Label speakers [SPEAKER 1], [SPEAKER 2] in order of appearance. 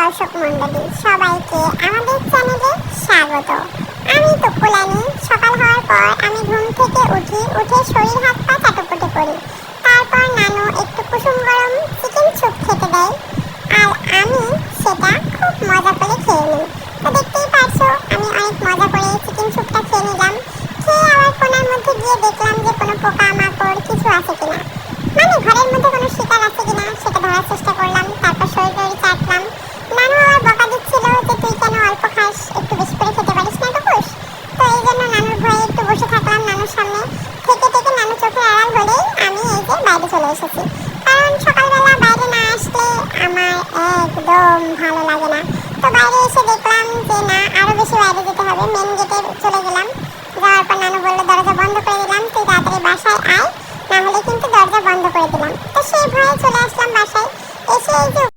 [SPEAKER 1] দর্শক মন্ডলী সবাইকে আমাদের চ্যানেলে স্বাগত। আমি তুকুলানি। সকাল হওয়ার পর আমি ঘুম থেকে উঠি, উঠে শরীর হাত পা চাটোপুটে করি। তারপর নানু একটু কুসুম গরম চিকেন স্যুপ খেতে দেয়। আর আমি সেটা খুব মজা করে খেয়ে নিই। তো দেখতেই পারছ, আমি অনেক মজা করে চিকেন স্যুপটা খেয়ে নিলাম। খেয়ে আবার কোনার মধ্যে গিয়ে দেখলাম যে কোনো পোকা মাকড় কিছু আছে কিনা মানে ঘরের মধ্যে কোনো শিকার আছে কিনা সেটা ধরার চেষ্টা করলাম তারপর শরীর টরীর চাটলাম নানু আবার বকা দিচ্ছিল যে তুই কেন অল্প খাস একটু বেশি করে খেতে পারিস না টুকুস তো এই জন্য নানুর ভয়ে একটু বসে থাকলাম নানুর সামনে থেকে থেকে নানু চোখে আড়াল হলেই আমি এই যে বাইরে চলে এসেছি। কারণ সকালবেলা বাইরে না আসলে আমার একদম ভালো লাগে না। তো বাইরে এসে দেখলাম যে না আরও বেশি বাইরে যেতে হবে। মেন গেটে চলে গেলাম। যাওয়ার পর নানু বলল, দরজা বন্ধ করে দিলাম, তুই তাড়াতাড়ি বাসায় আয়। না হলে কিন্তু দরজা বন্ধ করে দিলাম। তো সেই ভয়ে চলে আসলাম বাসায়।